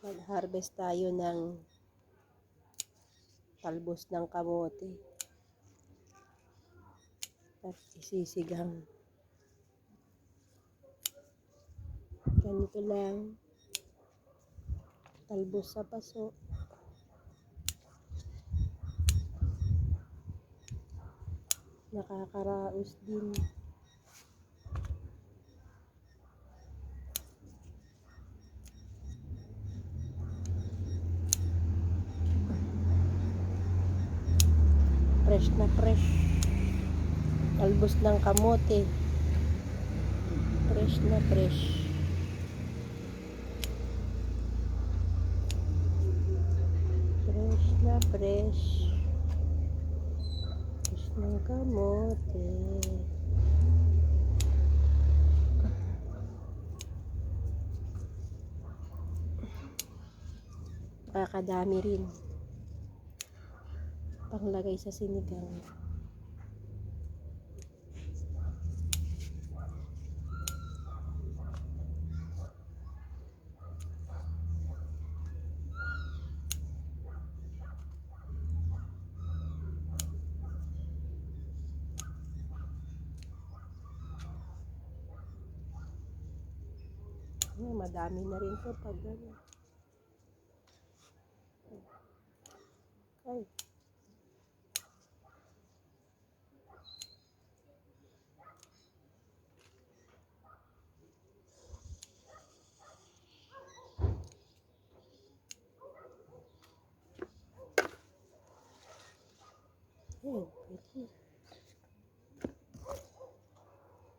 Mag-harvest tayo ng talbos ng kamote. At isisigang. Ganito lang. Talbos sa paso. Nakakaraos din. Fresh na fresh. Talbos ng kamote. Fresh na fresh. Fresh na fresh. Fresh ng kamote. Kakadami rin. Panglagay sa sinigang. Ay, madami na rin to pag ano. Ay. 我不信